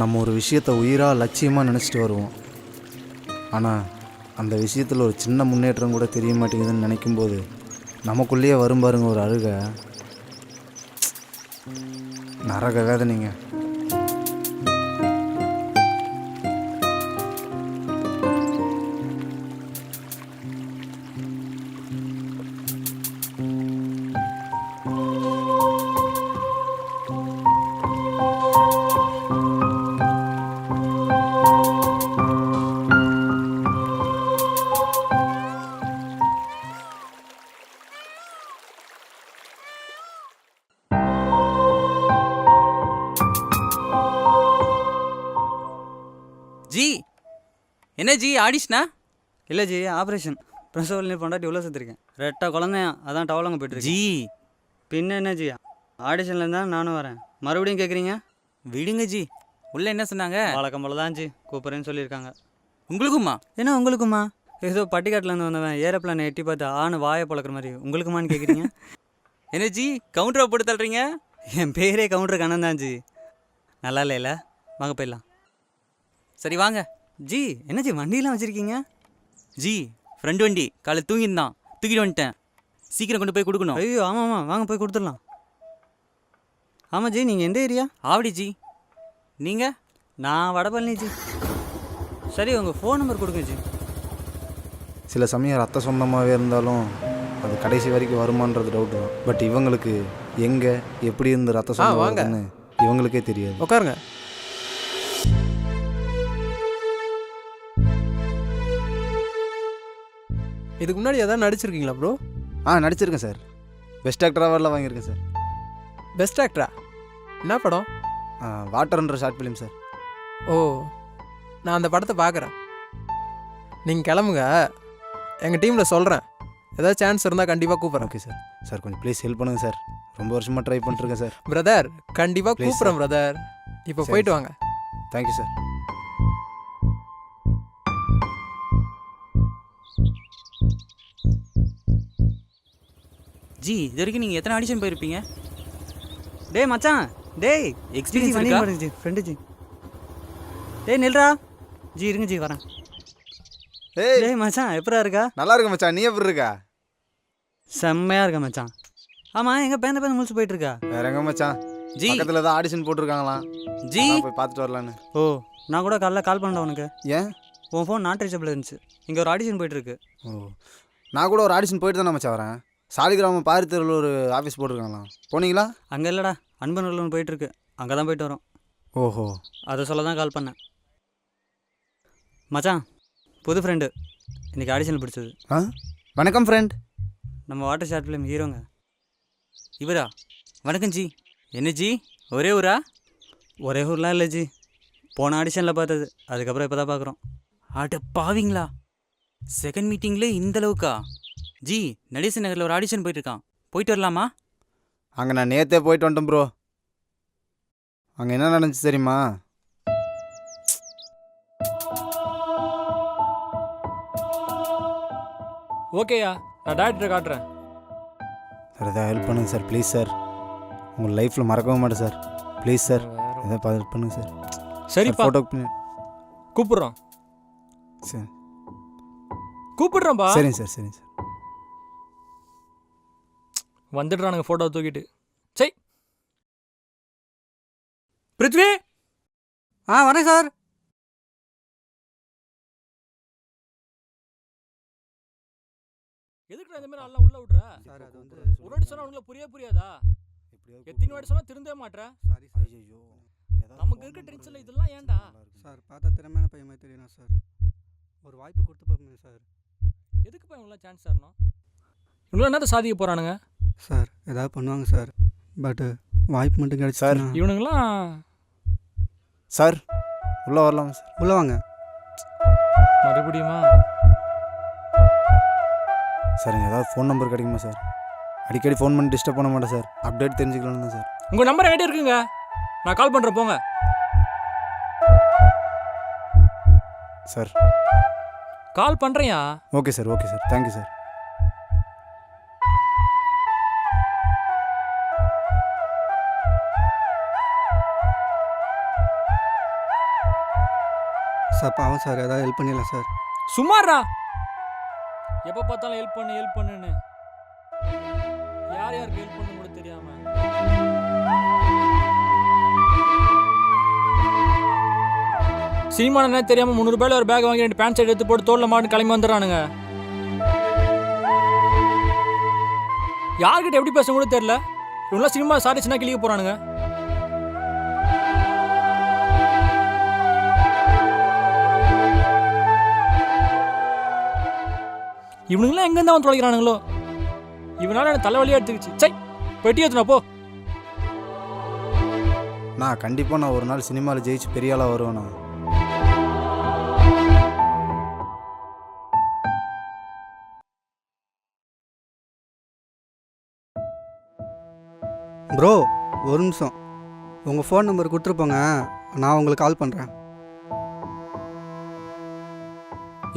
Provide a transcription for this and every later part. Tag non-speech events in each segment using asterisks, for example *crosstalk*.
நம்ம ஒரு விஷயத்தை உயிராக லட்சியமாக நினச்சிட்டு வருவோம். ஆனால் அந்த விஷயத்தில் ஒரு சின்ன முன்னேற்றம் கூட தெரிய மாட்டேங்குதுன்னு நினைக்கும்போது நமக்குள்ளேயே வரும் பாருங்க ஒரு அழுக. நரக வேதனைங்க. ஜி என்ன ஜி ஆடிஷனா இல்லை ஜி ஆப்ரேஷன். பிரசவல் பொண்டாட்டி உள்ள சுற்றிருக்கேன் ரெட்டை குழந்தையா அதான் டவலங்க போயிட்டுருக்கு ஜி. பின்ன என்ன ஜி ஆடிஷனில் இருந்தால் நானும் வரேன். மறுபடியும் கேட்குறீங்க விடுங்க ஜி. உள்ள என்ன சொன்னாங்க? வழக்கம் போல தான் ஜி கூப்பிட்றேன்னு சொல்லியிருக்காங்க. உங்களுக்குமா? என்ன உங்களுக்குமா? ஏதோ பட்டிக்காட்டிலேருந்து வந்தவன் ஏரோப்ளானை எட்டி பார்த்து ஆணு வாயை பழக்கிற மாதிரி உங்களுக்குமான்னு கேட்குறீங்க *laughs* என்ன ஜி கவுண்டரை போட்டு தள்ளுறீங்க? என் பேரே கவுண்டர் கண்ணன் தான் ஜி. நல்லா இல்லைல்ல வாங்க போயிடலாம். சரி வாங்க. ஜி என்ன ஜி வண்டியெலாம் வச்சுருக்கீங்க? ஜி ஃப்ரெண்டு வண்டி. காலை தூங்கியிருந்தான். தூக்கிட்டு வந்துட்டேன். சீக்கிரம் கொண்டு போய் கொடுக்கணும். ஐயோ ஆமாம் ஆமாம் வாங்க போய் கொடுத்துடலாம். ஆமாம் ஜி நீங்கள் எந்த ஏரியா? ஆவடி ஜி. நீங்க? நான் வடபழனி ஜி. சரி உங்கள் ஃபோன் நம்பர் கொடுங்க ஜி. சில சமயம் ரத்த சொந்தமாகவே இருந்தாலும் அது கடைசி வரைக்கும் வருமான்றது டவுட் தான். பட் இவங்களுக்கு எங்கே எப்படி இருந்து ரத்த சொந்தம் இவங்களுக்கே தெரியாது. உட்காருங்க. இதுக்கு முன்னாடி எதாவது நடிச்சிருக்கீங்களா ப்ரோ ஆ நடிச்சிருக்கேன் சார். பெஸ்ட் ஆக்டர் அவார்டில் வாங்கியிருக்கேன் சார். பெஸ்ட் ஆக்டரா என்ன படம்? ஆ, வாட்டர்ன்ற ஷார்ட் ஃபிலிம் சார். ஓ நான் அந்த படத்தை பார்க்குறேன். நீங்கள் கிளம்புங்க. எங்கள் டீமில் சொல்கிறேன் ஏதாவது சான்ஸ் இருந்தால் கண்டிப்பாக கூப்பிட்றேன். Okay sir. சார் கொஞ்சம் ப்ளீஸ் ஹெல்ப் பண்ணுங்கள் சார். ரொம்ப வருஷமாக ட்ரை பண்ணிட்டுருக்கேன் சார். பிரதர் கண்டிப்பாக கூப்பிட்றேன் பிரதர் இப்போ போயிட்டு. வாங்க. Thank you sir. ஜி இது வரைக்கும் நீங்கள் எத்தனை ஆடிஷன் போயிருப்பீங்க? டேய் மச்சான் டேய் இருக்கா? வண்டி ஜி ஃப்ரெண்டு ஜி. டேய் நில்றா. ஜி இருங்க ஜி வரேன். ஏய். டேய் மச்சான் எப்படா இருக்கா? நல்லா இருக்கு மச்சான். நீ எப்படி இருக்கா? செம்மையா இருக்கா மச்சான். ஆமா எங்க பேந்த பேந்த முடிச்சு போயிட்டு இருக்கா வேற எங்க மச்சான்? ஜி. பக்கத்தில் தான் ஆடிஷன் போட்டிருக்காங்களாம் ஜி. போய் பார்த்துட்டு வரலான்னு. ஓ நான் கூட காலைல கால் பண்ணேன் உனக்கு. ஏன்? உன் ஃபோன் நாட் ரீச்சபிள் இருந்துச்சு. இங்கே ஒரு ஆடிஷன் போயிட்டு இருக்கு ஓ நான் கூட ஒரு ஆடிஷன் போயிட்டு தான் மச்சான் வரேன். சாலிகிராமம் பாரி தெருவில் ஒரு ஆஃபீஸ் போட்டிருக்காங்களாம் போனீங்களா? அங்கே இல்லைடா. அன்பன் ஒன்று போயிட்டு இருக்கு. அங்கே தான் போயிட்டு வரோம். ஓஹோ. அதை சொல்ல தான் கால் பண்ணேன். மச்சான் புது ஃப்ரெண்டு இன்னைக்கு ஆடிஷனில் பிடிச்சது. ஆ? வணக்கம் ஃப்ரெண்ட் நம்ம வாட்டர் ஷார்ட் ஃபிலிம் ஹீரோங்க இவரா? வணக்கம் ஜி. என்ன ஜி? ஒரே ஊரா? ஒரே ஊர்லாம் இல்லை ஜி. போன ஆடிஷனில் பார்த்தது. அதுக்கப்புறம் இப்போ தான் பார்க்குறோம் அட பாவிங்களா. செகண்ட் மீட்டிங்ல இந்த அளவுக்கா? ஜி நடேசன் நகரில் ஒரு ஆடிஷன் போயிட்டு இருக்கான் போயிட்டு வரலாமா? அங்கே நான் நேற்றே போயிட்டு வந்துட்டேன் ப்ரோ அங்கே என்ன நடந்துச்சு தெரியுமா? ஓகேயா நான் டாக்டரை காட்டுறேன். சார் எதாவது ஹெல்ப் பண்ணுங்க சார் ப்ளீஸ் சார் உங்கள் லைஃப்பில் மறக்கவே மாட்டேன் சார் ப்ளீஸ் சார் எதாவது ஹெல்ப் பண்ணுங்க சார் சரிப்பா. ஃபோட்டோ பண்ணி. கூப்பிடுறோம். சரி கூப்பிடுறோம்பா. சரிங்க சார் சரிங்க சார் வந்துடுறானுங்க ஃபோட்டோ தூக்கிட்டு. சை பிருத்வி! ஆ வரேன் சார் எதுக்கு இந்த மாதிரி நல்லா உள்ள விடுற? ஒரு வாட்டி சொன்னா உங்களை புரிய புரியாதா? எத்தனை வாட்டி சொன்னா திருந்தவே மாட்ற? நமக்கு இருக்க டென்ஷன்ல இதெல்லாம் ஏன்டா? சார் பார்த்தா திறமையான பையன் மாதிரி தெரியணும் சார் ஒரு வாய்ப்பு கொடுத்து பார்ப்போமே சார் எதுக்கு இவங்கள சான்ஸ் தரணும்? இவ்வளோ என்னத்த சாதிக்க போறானுங்க? சார் ஏதாவது பண்ணுவாங்க சார். பட்டு வாய்ப்பு மட்டும் சார். கிடைச்சா இவனுங்களாம் சார் உள்ளே வரலாமா சார்? உள்ள வாங்க. மறுபடியுமா? சார் எனக்கு ஏதாவது ஃபோன் நம்பர் கிடைக்குமா சார்? அடிக்கடி ஃபோன் பண்ணி டிஸ்டர்ப் பண்ண மாட்டேன் சார். அப்டேட் தெரிஞ்சுக்கலாம்னு தான் சார். உங்க நம்பர் என்கிட்ட இருக்குங்க. நான் கால் பண்றேன் போங்க. Sir. Call பண்றேன்யா okay sir okay sir. Thank you sir. Sir. பாவம் சார் ஏதாவது ஹெல்ப் பண்ணிடலாம் சார். சும்மாரா எப்போ பார்த்தாலும் ஹெல்ப் பண்ணு ஹெல்ப் பண்ணுன்னு. யார் யாருக்கு ஹெல்ப் பண்ணு கூட தெரியாம. சினிமா என்ன தெரியாம முந்நூறுபாயில ஒரு பேக் வாங்கி ரெண்டு பேண்ட் ஷர்ட் எடுத்து போட்டு தோல்ல மாட்டு கிளம்பி வந்துடுறானுங்க. யார்கிட்ட எப்படி பேசணும் கூட தெரியல. இவங்களாம் சினிமா சாரி சின்ன கிளிக்க போறானுங்க. இவனுங்களாம் எங்க இருந்து அவன் தொலைக்கிறானுங்களோ? இவனால எனக்கு தலைவலியா எடுத்துக்கிச்சு. சை பெட்டி ஏத்துனா போ. நான் கண்டிப்பாக நான் ஒரு நாள் சினிமாவில் ஜெயிச்சு பெரிய ஆளாக வருவேண்ணா ப்ரோ ஒரு நிமிஷம். உங்கள் ஃபோன் நம்பர் கொடுத்துருப்போங்க. நான் உங்களுக்கு கால் பண்ணுறேன்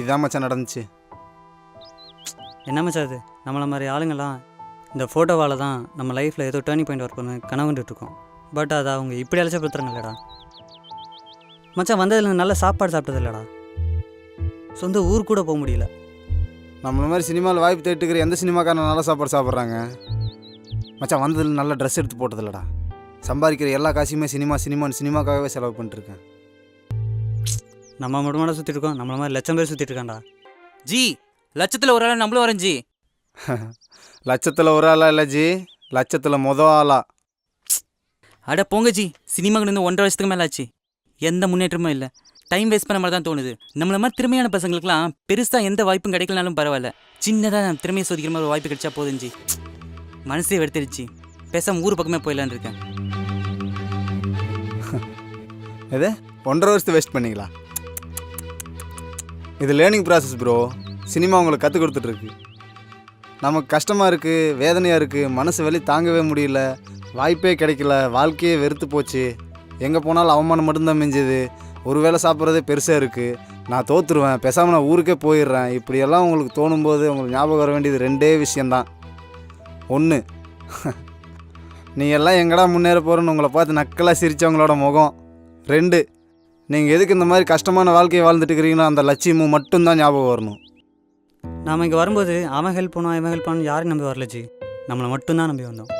இதான் மச்சான் நடந்துச்சு. என்ன மச்சான் அது நம்மளை மாதிரி ஆளுங்கெல்லாம் இந்த ஃபோட்டோவால் தான் நம்ம லைஃப்பில் ஏதோ டேர்னிங் பாயிண்ட் ஒர்க் பண்ண கனவுண்டுட்டு இருக்கோம் பட் அதை அவங்க இப்படி அழைச்சப்படுத்துறாங்க இல்லடா மச்சான் வந்ததுல நல்ல சாப்பாடு சாப்பிட்டது இல்லடா. சொந்த ஊர் கூட போக முடியல. நம்மள மாதிரி சினிமாவில் வாய்ப்பு தேட்டுக்கிற எந்த சினிமாக்காரன் நல்ல சாப்பாடு சாப்பிட்றாங்க? மச்சான் வந்ததில் நல்ல ட்ரெஸ் எடுத்து போட்டதில்லடா சம்பாதிக்கிற எல்லா காசையுமே சினிமா சினிமான்னு சினிமாக்காகவே செலவு பண்ணிட்டுருக்கேன். நம்ம மட்டுமாட சுற்றிட்டு இருக்கோம். நம்மள மாதிரி லட்சம் பேர் சுற்றிட்டு இருக்கான்டா. ஜி லட்சத்தில் ஒரு ஆள் நம்மளும் வரோம் ஜி. லட்சத்தில் ஒரு ஆளா இல்லை ஜி. *laughs* லட்சத்தில் மொத ஆளா. அட போங்க ஜி. சினிமாக்கு இருந்து ஒன்றரை வருஷத்துக்கு மேலே ஆச்சு. எந்த முன்னேற்றமும் இல்லை. டைம் வேஸ்ட் பண்ண மாதிரி தான் தோணுது. நம்மள மாதிரி திறமையான பசங்களுக்குலாம் பெருசாக எந்த வாய்ப்பும் கிடைக்கலனாலும் பரவாயில்ல. சின்னதாக திறமையை சோதிக்கிற மாதிரி ஒரு வாய்ப்பு கிடைச்சா போதும் ஜி. மனசே வெடுத்துருச்சு பேசாம ஊர் பக்கமே போயிடலான்னு இருக்கேன். எது? ஒன்றரை வருஷத்தை வேஸ்ட் பண்ணீங்களா? இது லேர்னிங் ப்ராசஸ் ப்ரோ சினிமா உங்களுக்கு கற்றுக் கொடுத்துட்ருக்கு. நமக்கு கஷ்டமாக இருக்குது வேதனையாக இருக்குது மனசு வலி தாங்கவே முடியல வாய்ப்பே கிடைக்கல வாழ்க்கையே வெறுத்து போச்சு. எங்கே போனாலும் அவமானம் மட்டும்தான் மிஞ்சுது. ஒரு வேளை சாப்பிட்றதே பெருசாக இருக்குது நான் தோற்றுருவேன் பேசாமல் நான் ஊருக்கே போயிடுறேன். இப்படியெல்லாம் உங்களுக்கு தோணும்போது உங்களுக்கு ஞாபகம் வர வேண்டியது ரெண்டே விஷயந்தான் ஒன்று *laughs* நீ எல்லாம் எங்கடா முன்னேற போகிறேன்னு உங்களை பார்த்து நக்கலாக சிரித்தவங்களோட முகம். ரெண்டு நீங்கள் எதுக்கு இந்த மாதிரி கஷ்டமான வாழ்க்கையை வாழ்ந்துட்டு இருக்கிறீங்களோ அந்த லட்சியமும் மட்டும்தான் ஞாபகம் வரணும். நாம் இங்கே வரும்போது அவன் ஹெல்ப் பண்ணுவான் இவன் ஹெல்ப் பண்ணுவான் யாரையும் நம்பி வரல ஜி. நம்மளை மட்டும்தான் நம்பி வந்தோம்.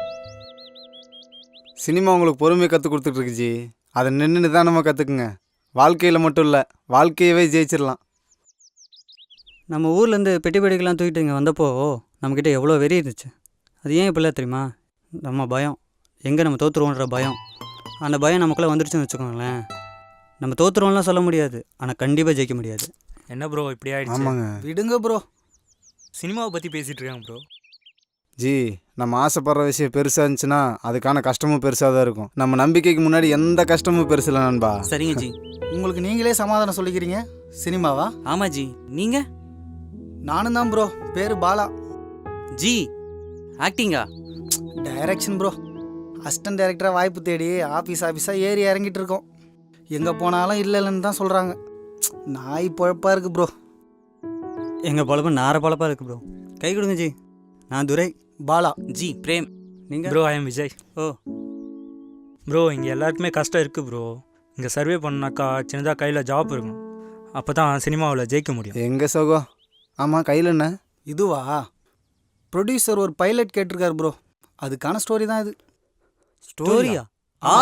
சினிமா உங்களுக்கு பொறுமையை கற்றுக் கொடுத்துட்ருக்கு ஜி. அதை நின்று நிதானமாக கற்றுக்குங்க வாழ்க்கையில் மட்டும் இல்லை வாழ்க்கையவே ஜெயிச்சிடலாம். நம்ம ஊர்லேருந்து பெட்டி பெட்டிக்கெல்லாம் தூக்கிட்டு இங்கே வந்தப்போ நம்மக்கிட்ட எவ்வளோ வெறி இருந்துச்சு. அது ஏன் இப்படிலாம் தெரியுமா? நம்ம பயம். எங்கே நம்ம தோற்றுருவோன்ற பயம். அந்த பயம் நமக்குள்ளே வந்துடுச்சுன்னு வச்சுக்கோங்களேன். நம்ம தோற்றுருவோம்லாம் சொல்ல முடியாது. ஆனால் கண்டிப்பாக ஜெயிக்க முடியாது. என்ன ப்ரோ இப்படி ஆயிடுச்சு? ஆமாங்க. விடுங்க ப்ரோ சினிமாவை பற்றி பேசிட்டு இருக்காங்க ப்ரோ ஜி நம்ம ஆசைப்படுற விஷயம் பெருசாக இருந்துச்சுன்னா அதுக்கான கஷ்டமும் பெருசாக தான் இருக்கும். நம்ம நம்பிக்கைக்கு முன்னாடி எந்த கஷ்டமும் பெருசு இல்லை நண்பா. சரிங்க ஜி. உங்களுக்கு நீங்களே சமாதானம் சொல்லிக்கிறீங்க? சினிமாவா? ஆமாம் ஜி. நீங்கள் நானும் தான் ப்ரோ பேர் பாலா. ஜி ஆக்டிங்கா டைரக்ஷன் ப்ரோ அசிஸ்டன்ட் டைரக்டராக வாய்ப்பு தேடி ஆஃபீஸ் ஆஃபீஸாக ஏறி இறங்கிட்டு இருக்கோம். எங்கே போனாலும் இல்லை இல்லைன்னு தான் சொல்கிறாங்க நாய் பொழப்பாக இருக்குது ப்ரோ எங்கள் பொழப்பு நார பொழப்பாக இருக்குது ப்ரோ கை கொடுங்க ஜி. நான் துரை. பாலா. ஜி பிரேம். நீங்கள் bro I am Vijay O. Bro இங்கே எல்லாருக்குமே கஷ்டம் இருக்குது ப்ரோ இங்கே சர்வே பண்ணாக்கா சின்னதாக கையில் ஜாப் இருக்கணும் அப்போ தான் சினிமாவில் ஜெயிக்க முடியும். எங்கே சோகோ? ஆமாம் கையில் என்ன? இதுவா? ப்ரொடியூசர் ஒரு பைலட் கேட்டிருக்காரு ப்ரோ அதுக்கான ஸ்டோரி தான் இது. ஸ்டோரியா ஆ.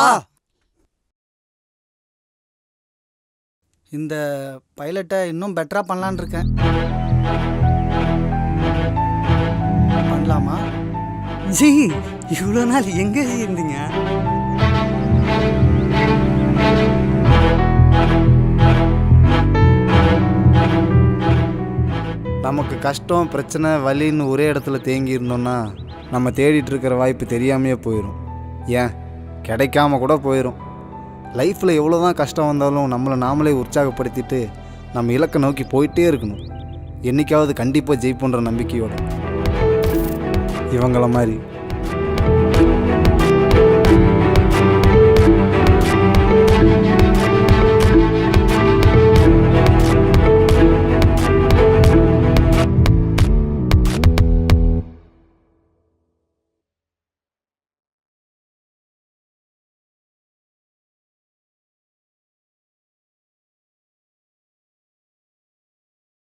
இந்த பைலட்டை இன்னும் பெட்டராக பண்ணலான்னு இருக்கேன். பண்ணலாமா? ஜி இவ்வளோ நாள் எங்கே இருந்தீங்க? நமக்கு கஷ்டம் பிரச்சனை வலின்னு ஒரே இடத்துல தேங்கி இருந்தோம்னா நம்ம தேடிட்டு இருக்கிற வாய்ப்பு தெரியாமையே போயிடும் ஏன்? கிடைக்காம கூட போயிடும் லைஃப்பில் எவ்வளோ தான் கஷ்டம் வந்தாலும் நம்மளை நாமளே உற்சாகப்படுத்திட்டு நம்ம இலக்கை நோக்கி போயிட்டே இருக்கணும். என்னைக்காவது கண்டிப்பாக ஜெயிப்போன்ற நம்பிக்கையோட. இவங்கள மாதிரி.